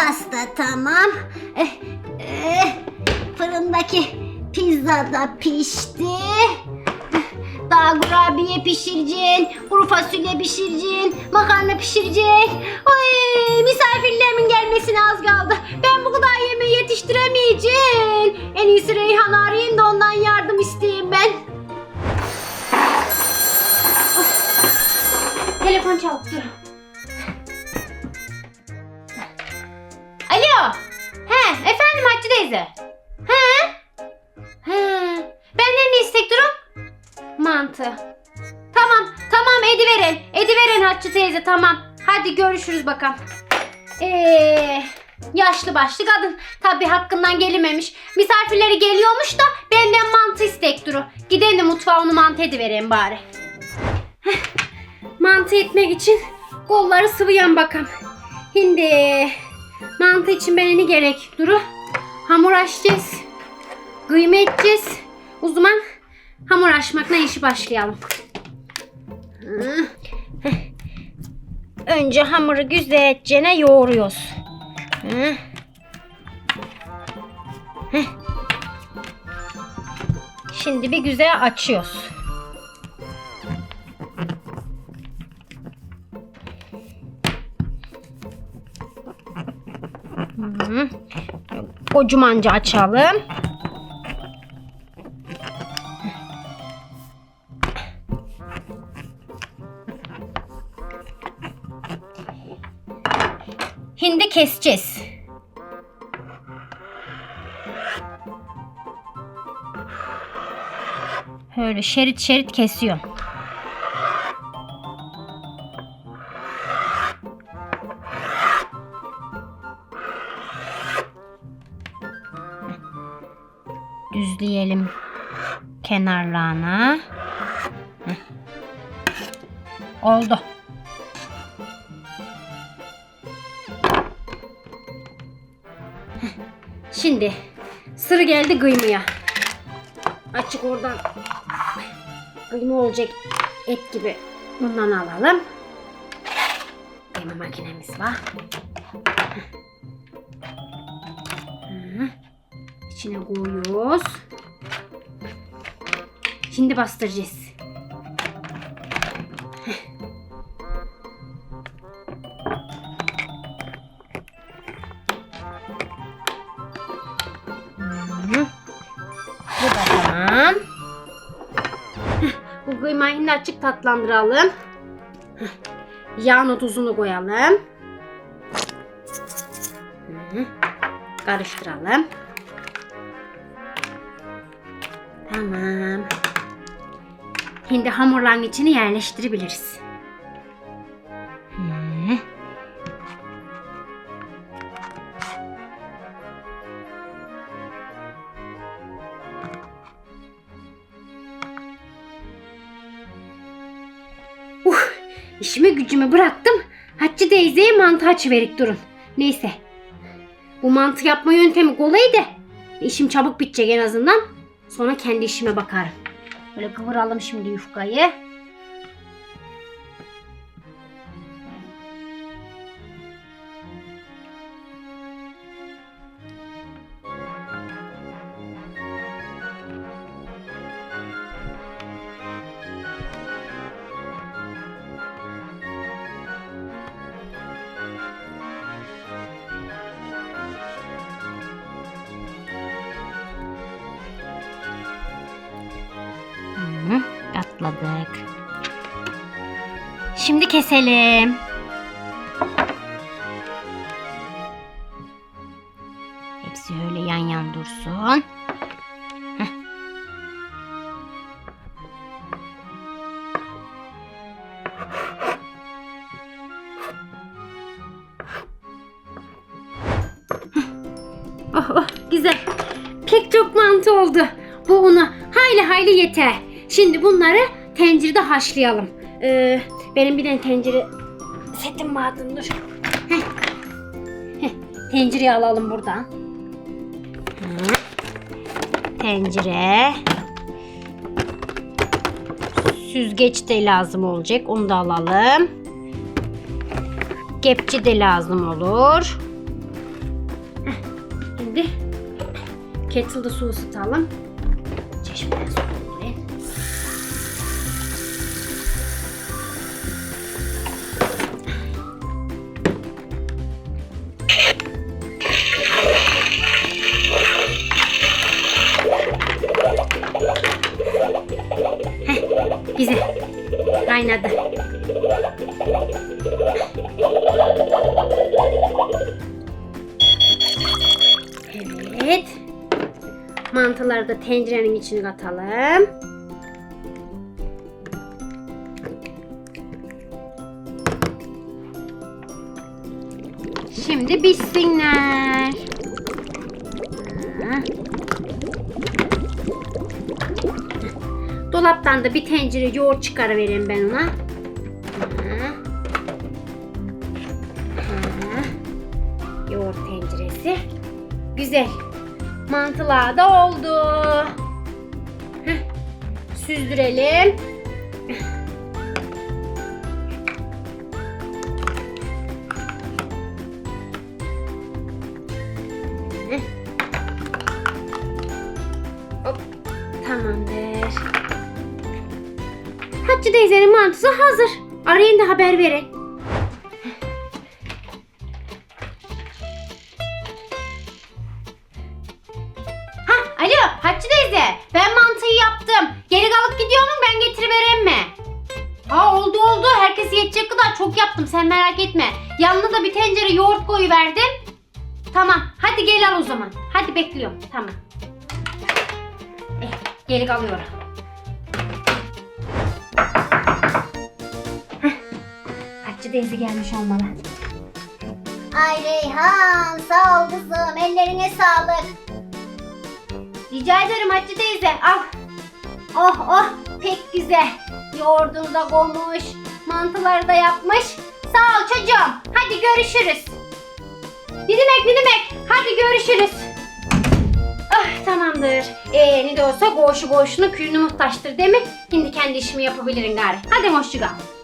Pasta tamam. Eh, eh, fırındaki pizza da pişti. Daha kurabiye pişireceksin, kuru fasulye pişireceksin, makarna pişireceksin. Ay misafirlerimin gelmesine az kaldı. Ben bu kadar yemeği yetiştiremeyeceğim. En iyisi Reyhan'ı arayayım da ondan yardım isteyeyim ben. Telefon çaldı. Alo. He, efendim Hatice teyze. He? He. Benden ne istek durum? Mantı. Tamam, tamam ediverin. Ediverin Hatice teyze tamam. Hadi görüşürüz bakalım. Ee, yaşlı başlı kadın. Tabi hakkından gelimemiş. Misafirleri geliyormuş da benden mantı istek duru. Gidelim de mutfağa onu mantı edivereyim bari. Mantı etmek için kolları sıvayan bakalım. Şimdi mantı için ne gerek Duru? Hamur açacağız. Kıyma edeceğiz. O zaman hamur açmakla işi başlayalım. Önce hamuru güzelce yoğuruyoruz. Şimdi bir güzel açıyoruz. Kocamanca açalım. Hindi keseceğiz. Böyle şerit şerit kesiyor. Düzleyelim kenarlarına. Heh. Oldu. Şimdi sıra geldi kıymaya. Açık oradan kıyma olacak et gibi bundan alalım. Kıyma makinemiz var. İçine koyuyoruz. Şimdi bastıracağız. Bu da tamam. Bu kıymayı şimdi açık tatlandıralım. Heh, Yağın tuzunu koyalım. Karıştıralım. Tamam. Şimdi hamurların içine yerleştirebiliriz. Hı. Uh, işimi gücümü bıraktım. Hatice teyzeye mantı açıverik durun. Neyse. Bu mantı yapma yöntemi kolaydı. İşim çabuk bitecek en azından. Sonra kendi işime bakarım. Böyle kıvıralım şimdi yufkayı. Katladık. Şimdi keselim. Hepsi öyle yan yan dursun. Heh. Oh oh güzel. Pek çok mantı oldu. Bu una hayli hayli yeter. Şimdi bunları tencerede haşlayalım. Ee, benim bir tane tencere setim vardı dur. Heh. Heh, Tencereyi alalım buradan. Hı. Tencere. Süzgeç de lazım olacak. Onu da alalım. Kepçe de lazım olur. Şimdi kettle'da su ısıtalım. Güzel. Kaynadı. Evet. Mantıları da tencerenin içine katalım. Şimdi pişsinler. Dolaptan da bir tencere yoğurt çıkarıvereyim ben ona. Yoğurt tenceresi. Güzel. Mantılar da oldu. Heh. Süzdürelim. Hop. Tamamdır. Hatice teyzenin mantısı hazır. Arayın da haber verin. Ha, alo Hatice teyze. Ben mantıyı yaptım. Geri kalıp gidiyor mu ben getirivereyim mi? Ha oldu oldu. Herkes yetecek kadar çok yaptım. Sen merak etme. Yanına da bir tencere yoğurt koyuverdim. Tamam. Hadi gel al o zaman. Hadi bekliyorum. Tamam. Eh, geri kalıyorum. Teyze gelmiş olmalı. Ay Reyhan sağ ol kızım ellerine sağlık. Rica ederim Hatice teyze. Al. Oh oh pek güzel. Yoğurdunu da koymuş. Mantıları da yapmış. Sağ ol çocuğum. Hadi görüşürüz. Ne demek. Hadi görüşürüz. Ah tamamdır. Ee, ne de olsa koğuşu koğuşuna kürünü muhtaçtır değil mi? Şimdi kendi işimi yapabilirim gari. Hadi hoşça kal.